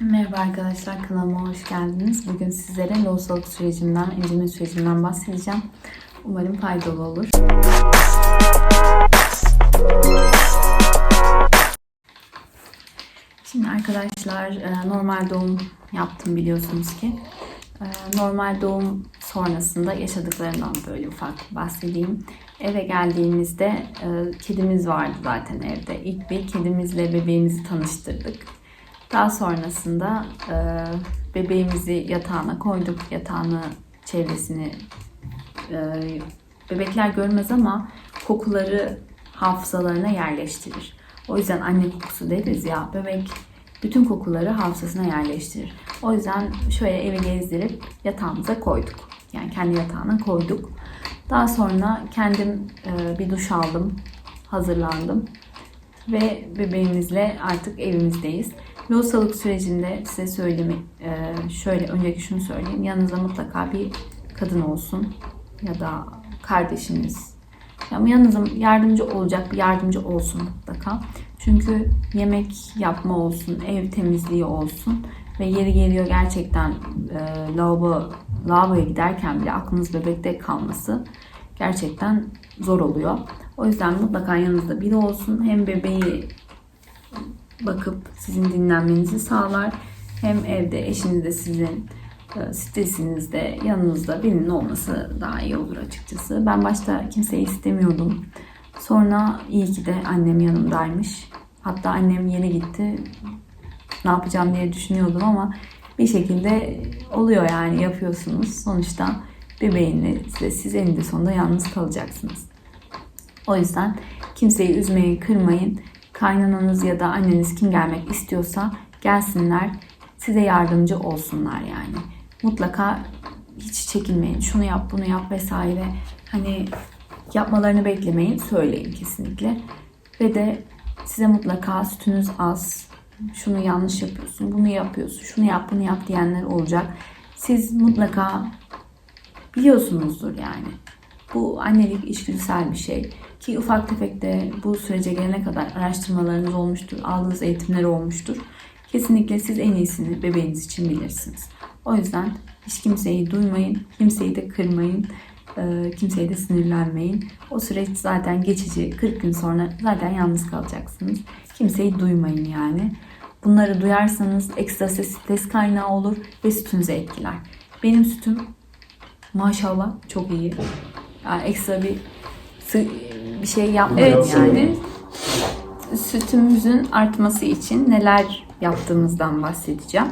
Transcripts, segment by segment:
Merhaba arkadaşlar kanalıma hoş geldiniz. Bugün sizlere lohusalık sürecimden, emzirme sürecimden bahsedeceğim. Umarım faydalı olur. Şimdi arkadaşlar e, normal doğum yaptım biliyorsunuz ki. E, Normal doğum sonrasında yaşadıklarımdan böyle ufak bahsedeyim. Eve geldiğimizde e, kedimiz vardı zaten evde. İlk bir kedimizle bebeğimizi tanıştırdık. Daha sonrasında e, bebeğimizi yatağına koyduk. Yatağını, çevresini e, bebekler görmez ama kokuları hafızalarına yerleştirir. O yüzden anne kokusu deriz ya bebek bütün kokuları hafızasına yerleştirir. O yüzden şöyle evi gezdirip yatağımıza koyduk. Yani kendi yatağına koyduk. Daha sonra kendim e, bir duş aldım, hazırlandım ve bebeğimizle artık evimizdeyiz. Lohusalık sürecinde size söyleme, e, şöyle önceki şunu söyleyeyim. Yanınızda mutlaka bir kadın olsun ya da kardeşiniz. Yani yanınızda yardımcı olacak bir yardımcı olsun mutlaka. Çünkü yemek yapma olsun, ev temizliği olsun ve yeri geliyor gerçekten e, lavabo, lavaboya giderken bile aklınız bebekte kalması gerçekten zor oluyor. O yüzden mutlaka yanınızda biri olsun. Hem bebeği bakıp sizin dinlenmenizi sağlar. Hem evde eşiniz de sizin e, stresinizde yanınızda birinin olması daha iyi olur açıkçası. Ben başta kimseyi istemiyordum. Sonra iyi ki de annem yanımdaymış. Hatta annem yeni gitti. Ne yapacağım diye düşünüyordum ama bir şekilde oluyor yani yapıyorsunuz. Sonuçta bebeğinizle siz eninde sonunda yalnız kalacaksınız. O yüzden kimseyi üzmeyin, kırmayın. Kaynananız ya da anneniz kim gelmek istiyorsa gelsinler. Size yardımcı olsunlar yani. Mutlaka hiç çekinmeyin. Şunu yap, bunu yap vesaire. Hani yapmalarını beklemeyin. Söyleyin kesinlikle. Ve de size mutlaka sütünüz az. Şunu yanlış yapıyorsun, bunu yapıyorsun, şunu yap, bunu yap diyenler olacak. Siz mutlaka biliyorsunuzdur yani. Bu annelik içgüdüsel bir şey. Ki ufak tefek de bu sürece gelene kadar araştırmalarınız olmuştur, aldığınız eğitimler olmuştur. Kesinlikle siz en iyisini bebeğiniz için bilirsiniz. O yüzden hiç kimseyi duymayın, kimseyi de kırmayın, e, kimseye de sinirlenmeyin. O süreç zaten geçici, 40 gün sonra zaten yalnız kalacaksınız. Kimseyi duymayın yani. Bunları duyarsanız ekstra stres kaynağı olur ve sütünüzü etkiler. Benim sütüm maşallah çok iyi. Yani ekstra bir bir şey yapmadım Evet, yani. şimdi sütümüzün artması için neler yaptığımızdan bahsedeceğim.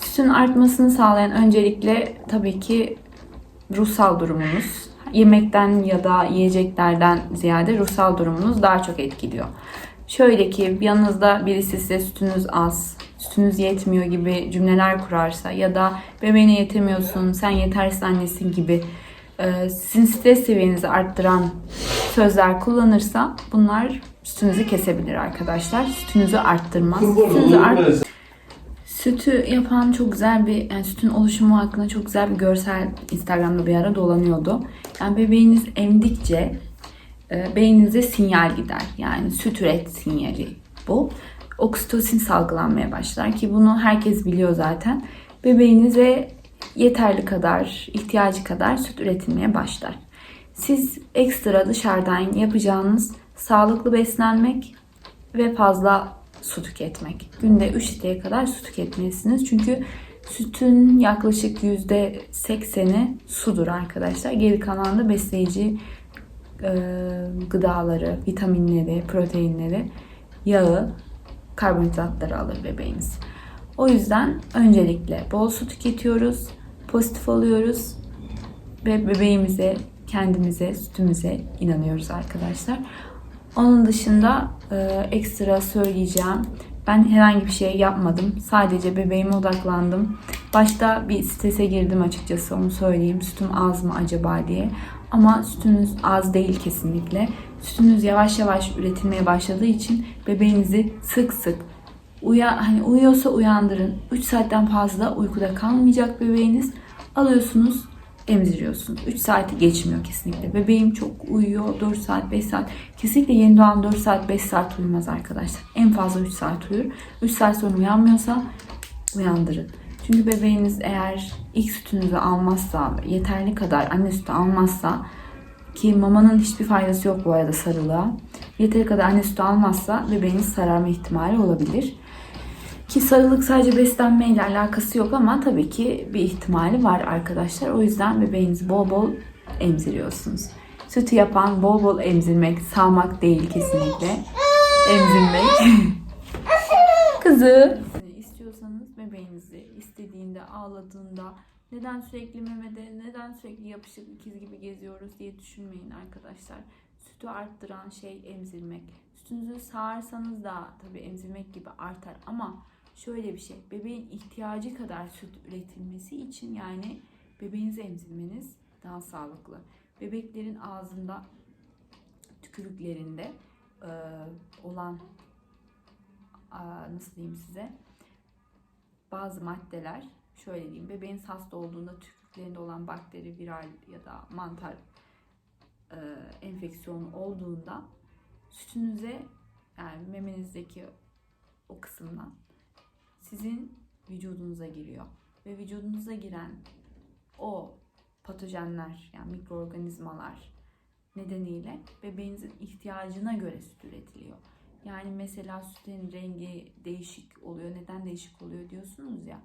Sütün artmasını sağlayan öncelikle tabii ki ruhsal durumunuz. Yemekten ya da yiyeceklerden ziyade ruhsal durumunuz daha çok etkiliyor. Şöyle ki yanınızda birisi size sütünüz az, sütünüz yetmiyor gibi cümleler kurarsa ya da bebeğine yetemiyorsun, sen yetersiz annesin gibi sizin stres seviyenizi arttıran sözler kullanırsa bunlar sütünüzü kesebilir arkadaşlar. Sütünüzü arttırmaz. Sütünüzü art- Sütü yapan çok güzel bir, yani sütün oluşumu hakkında çok güzel bir görsel Instagram'da bir ara dolanıyordu. Yani bebeğiniz emdikçe e, beyninize sinyal gider. Yani süt üret sinyali bu. Oksitosin salgılanmaya başlar ki bunu herkes biliyor zaten. Bebeğinize yeterli kadar, ihtiyacı kadar süt üretilmeye başlar. Siz ekstra dışarıdan yapacağınız sağlıklı beslenmek ve fazla su tüketmek. Günde 3 litreye kadar su tüketmelisiniz. Çünkü sütün yaklaşık %80'i sudur arkadaşlar. Geri kalan da besleyici e, gıdaları, vitaminleri, proteinleri, yağı, karbonhidratları alır bebeğiniz. O yüzden öncelikle bol su tüketiyoruz, pozitif oluyoruz ve bebeğimize, kendimize, sütümüze inanıyoruz arkadaşlar. Onun dışında e, ekstra söyleyeceğim. Ben herhangi bir şey yapmadım. Sadece bebeğime odaklandım. Başta bir strese girdim açıkçası onu söyleyeyim. Sütüm az mı acaba diye. Ama sütünüz az değil kesinlikle. Sütünüz yavaş yavaş üretilmeye başladığı için bebeğinizi sık sık uya hani uyuyorsa uyandırın. 3 saatten fazla uykuda kalmayacak bebeğiniz. Alıyorsunuz emziriyorsun. 3 saati geçmiyor kesinlikle. Bebeğim çok uyuyor. 4 saat, 5 saat. Kesinlikle yeni doğan 4 saat, 5 saat uyumaz arkadaşlar. En fazla 3 saat uyur. 3 saat sonra uyanmıyorsa uyandırın. Çünkü bebeğiniz eğer ilk sütünüzü almazsa, yeterli kadar anne sütü almazsa ki mamanın hiçbir faydası yok bu arada sarılığa. Yeteri kadar anne sütü almazsa bebeğiniz sararma ihtimali olabilir. Ki sarılık sadece beslenmeyle alakası yok ama tabii ki bir ihtimali var arkadaşlar. O yüzden bebeğinizi bol bol emziriyorsunuz. Sütü yapan bol bol emzirmek, sağmak değil kesinlikle. Emzirmek. Kızı. İstiyorsanız bebeğinizi istediğinde, ağladığında neden sürekli memede, neden sürekli yapışık ikiz gibi geziyoruz diye düşünmeyin arkadaşlar. Sütü arttıran şey emzirmek. Sütünüzü sağarsanız da tabii emzirmek gibi artar ama şöyle bir şey. Bebeğin ihtiyacı kadar süt üretilmesi için yani bebeğinizi emzirmeniz daha sağlıklı. Bebeklerin ağzında tükürüklerinde e, olan a, nasıl diyeyim size bazı maddeler şöyle diyeyim bebeğiniz hasta olduğunda tükürüklerinde olan bakteri, viral ya da mantar e, enfeksiyonu olduğunda sütünüze yani memenizdeki o kısımdan sizin vücudunuza giriyor ve vücudunuza giren o patojenler yani mikroorganizmalar nedeniyle bebeğinizin ihtiyacına göre süt üretiliyor. Yani mesela sütün rengi değişik oluyor. Neden değişik oluyor diyorsunuz ya.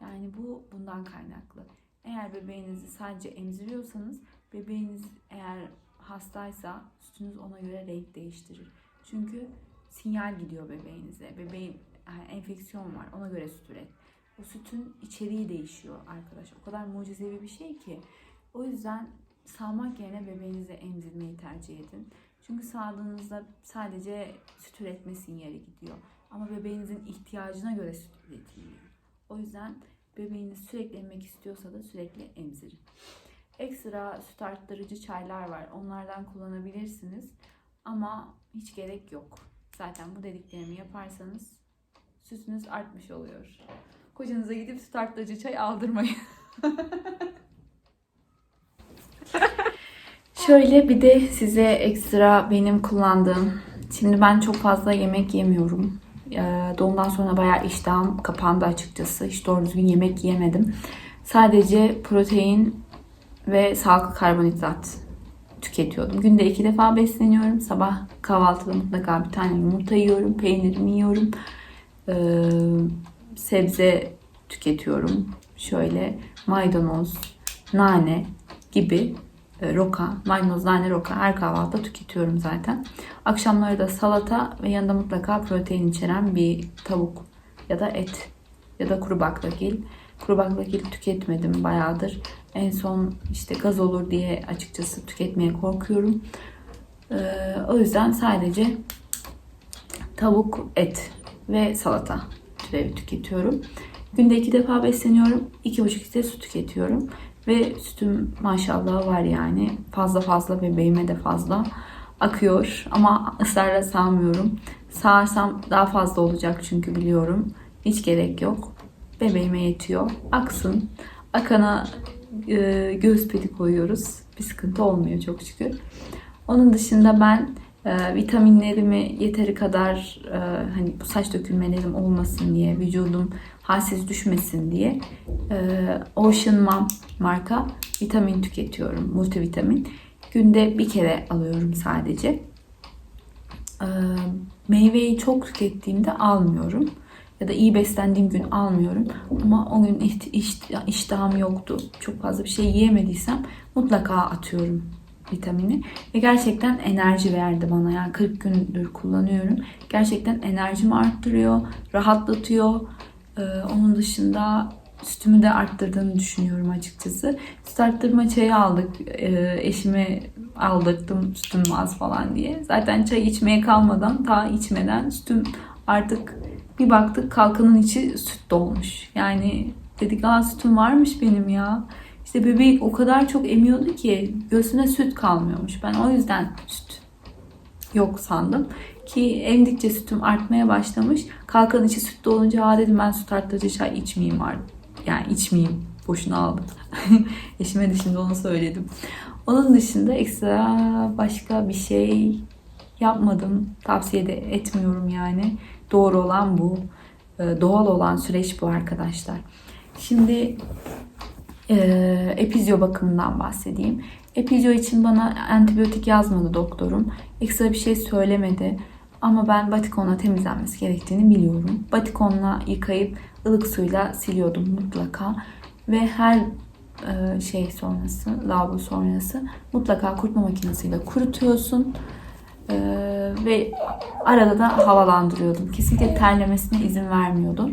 Yani bu bundan kaynaklı. Eğer bebeğinizi sadece emziriyorsanız bebeğiniz eğer hastaysa sütünüz ona göre renk değiştirir. Çünkü sinyal gidiyor bebeğinize. Bebeğin enfeksiyon var ona göre süt üret. O sütün içeriği değişiyor arkadaş. O kadar mucizevi bir şey ki. O yüzden sağmak yerine bebeğinize emzirmeyi tercih edin. Çünkü sağdığınızda sadece süt üretme sinyali gidiyor. Ama bebeğinizin ihtiyacına göre süt üretiliyor. O yüzden bebeğiniz sürekli emmek istiyorsa da sürekli emzirin. Ekstra süt arttırıcı çaylar var. Onlardan kullanabilirsiniz. Ama hiç gerek yok. Zaten bu dediklerimi yaparsanız sütünüz artmış oluyor. Kocanıza gidip süt çay aldırmayın. Şöyle bir de size ekstra benim kullandığım. Şimdi ben çok fazla yemek yemiyorum. Ee, Doğumdan sonra bayağı iştahım kapandı açıkçası. Hiç doğru düzgün yemek yiyemedim. Sadece protein ve sağlıklı karbonhidrat tüketiyordum. Günde iki defa besleniyorum. Sabah kahvaltıda mutlaka bir tane yumurta yiyorum. Peynirimi yiyorum. Ee, sebze tüketiyorum. Şöyle maydanoz, nane gibi e, roka, maydanoz, nane, roka her kahvaltıda tüketiyorum zaten. Akşamları da salata ve yanında mutlaka protein içeren bir tavuk ya da et ya da kuru baklagil. Kuru baklagil tüketmedim bayağıdır. En son işte gaz olur diye açıkçası tüketmeye korkuyorum. Ee, o yüzden sadece tavuk, et ve salata türevi tüketiyorum. Günde iki defa besleniyorum. iki buçuk litre su tüketiyorum. Ve sütüm maşallah var yani. Fazla fazla bebeğime de fazla akıyor. Ama ısrarla sağmıyorum. Sağarsam daha fazla olacak çünkü biliyorum. Hiç gerek yok. Bebeğime yetiyor. Aksın. Akana e, göğüs pedi koyuyoruz. Bir sıkıntı olmuyor çok şükür. Onun dışında ben e, vitaminlerimi yeteri kadar e, hani bu saç dökülmelerim olmasın diye vücudum halsiz düşmesin diye e, Ocean Mom marka vitamin tüketiyorum. Multivitamin. Günde bir kere alıyorum sadece. E, meyveyi çok tükettiğimde almıyorum. Ya da iyi beslendiğim gün almıyorum. Ama o gün iştahım yoktu. Çok fazla bir şey yiyemediysem mutlaka atıyorum vitamini. Ve gerçekten enerji verdi bana. Yani 40 gündür kullanıyorum. Gerçekten enerjimi arttırıyor, rahatlatıyor. Ee, onun dışında sütümü de arttırdığını düşünüyorum açıkçası. Süt arttırma çayı aldık. Ee, eşime aldırdım sütüm az falan diye. Zaten çay içmeye kalmadan, ta içmeden sütüm artık bir baktık kalkanın içi süt dolmuş. Yani dedik aa sütüm varmış benim ya. İşte bebeği o kadar çok emiyordu ki göğsüne süt kalmıyormuş. Ben o yüzden süt yok sandım. Ki emdikçe sütüm artmaya başlamış. Kalkan içi süt dolunca aa dedim ben süt arttırıcı çay içmeyeyim artık. Yani içmeyeyim. Boşuna aldım. Eşime de şimdi onu söyledim. Onun dışında ekstra başka bir şey yapmadım. Tavsiye de etmiyorum yani. Doğru olan bu. e, doğal olan süreç bu arkadaşlar. Şimdi e, epizyo bakımından bahsedeyim. Epizyo için bana antibiyotik yazmadı doktorum. Ekstra bir şey söylemedi. Ama ben batikonla temizlenmesi gerektiğini biliyorum. Batikonla yıkayıp ılık suyla siliyordum mutlaka. Ve her e, şey sonrası, lavabo sonrası mutlaka kurutma makinesiyle kurutuyorsun. E, ve arada da havalandırıyordum. Kesinlikle terlemesine izin vermiyordum.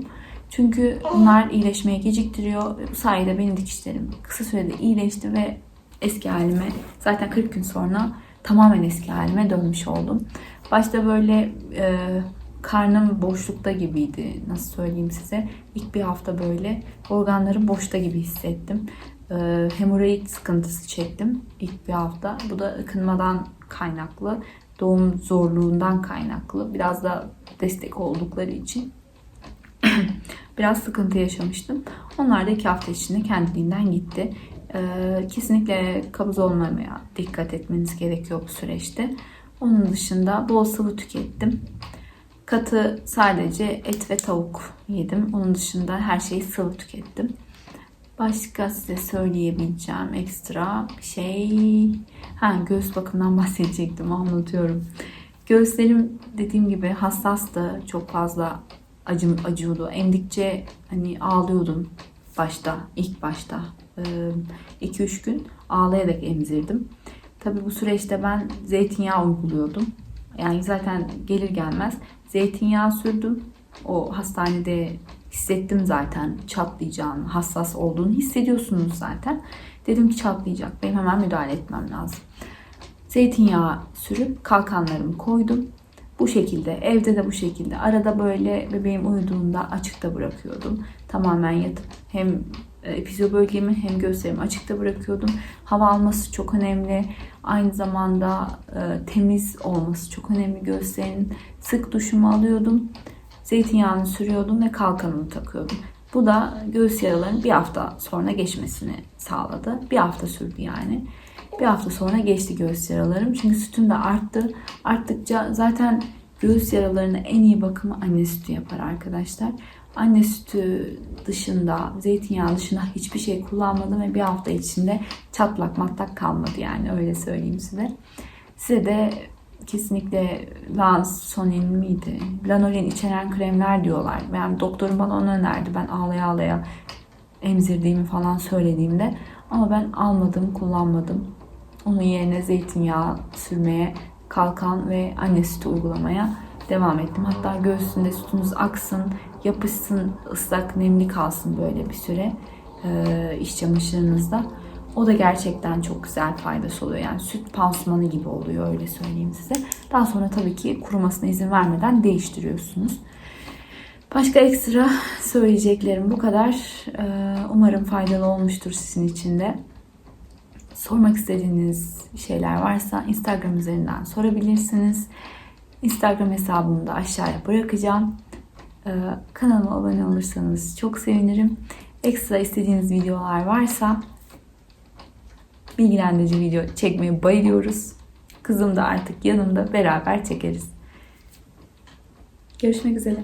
Çünkü bunlar iyileşmeye geciktiriyor. Bu sayede benim dikişlerim kısa sürede iyileşti ve eski halime zaten 40 gün sonra tamamen eski halime dönmüş oldum. Başta böyle e, karnım boşlukta gibiydi. Nasıl söyleyeyim size? İlk bir hafta böyle organlarım boşta gibi hissettim. E, hemoroid sıkıntısı çektim ilk bir hafta. Bu da ıkınmadan kaynaklı, doğum zorluğundan kaynaklı. Biraz da destek oldukları için biraz sıkıntı yaşamıştım. Onlar da iki hafta içinde kendiliğinden gitti. Ee, kesinlikle kabız olmamaya dikkat etmeniz gerekiyor bu süreçte. Onun dışında bol sıvı tükettim. Katı sadece et ve tavuk yedim. Onun dışında her şeyi sıvı tükettim. Başka size söyleyebileceğim ekstra bir şey. Ha göğüs bakımından bahsedecektim anlatıyorum. Göğüslerim dediğim gibi hassastı. Çok fazla acım acıyordu. Emdikçe hani ağlıyordum başta, ilk başta. 2-3 gün ağlayarak emzirdim. Tabii bu süreçte ben zeytinyağı uyguluyordum. Yani zaten gelir gelmez zeytinyağı sürdüm. O hastanede hissettim zaten çatlayacağını, hassas olduğunu hissediyorsunuz zaten. Dedim ki çatlayacak. Benim hemen müdahale etmem lazım. Zeytinyağı sürüp kalkanlarımı koydum. Bu şekilde evde de bu şekilde arada böyle bebeğim uyuduğunda açıkta bırakıyordum. Tamamen yatıp hem epizyo bölgemi hem göğüslerimi açıkta bırakıyordum. Hava alması çok önemli. Aynı zamanda e, temiz olması çok önemli göğüslerin. Sık duşumu alıyordum. Zeytinyağını sürüyordum ve kalkanımı takıyordum. Bu da göğüs yaralarının bir hafta sonra geçmesini sağladı. Bir hafta sürdü yani. Bir hafta sonra geçti göğüs yaralarım. Çünkü sütüm de arttı. Arttıkça zaten göğüs yaralarına en iyi bakımı anne sütü yapar arkadaşlar. Anne sütü dışında, zeytinyağı dışında hiçbir şey kullanmadım ve bir hafta içinde çatlak matlak kalmadı yani öyle söyleyeyim size. Size de kesinlikle Lansonin miydi? Lanolin içeren kremler diyorlar. Yani doktorum bana onu önerdi. Ben ağlaya ağlaya emzirdiğimi falan söylediğimde ama ben almadım, kullanmadım. Onun yerine zeytinyağı sürmeye, kalkan ve anne sütü uygulamaya devam ettim. Hatta göğsünde sütünüz aksın, yapışsın, ıslak, nemli kalsın böyle bir süre e, iş çamaşırınızda. O da gerçekten çok güzel faydası oluyor. Yani süt pansumanı gibi oluyor öyle söyleyeyim size. Daha sonra tabii ki kurumasına izin vermeden değiştiriyorsunuz. Başka ekstra söyleyeceklerim bu kadar. Ee, umarım faydalı olmuştur sizin için de. Sormak istediğiniz şeyler varsa Instagram üzerinden sorabilirsiniz. Instagram hesabımı da aşağıya bırakacağım. Ee, kanalıma abone olursanız çok sevinirim. Ekstra istediğiniz videolar varsa bilgilendirici video çekmeyi bayılıyoruz. Kızım da artık yanımda beraber çekeriz. Görüşmek üzere.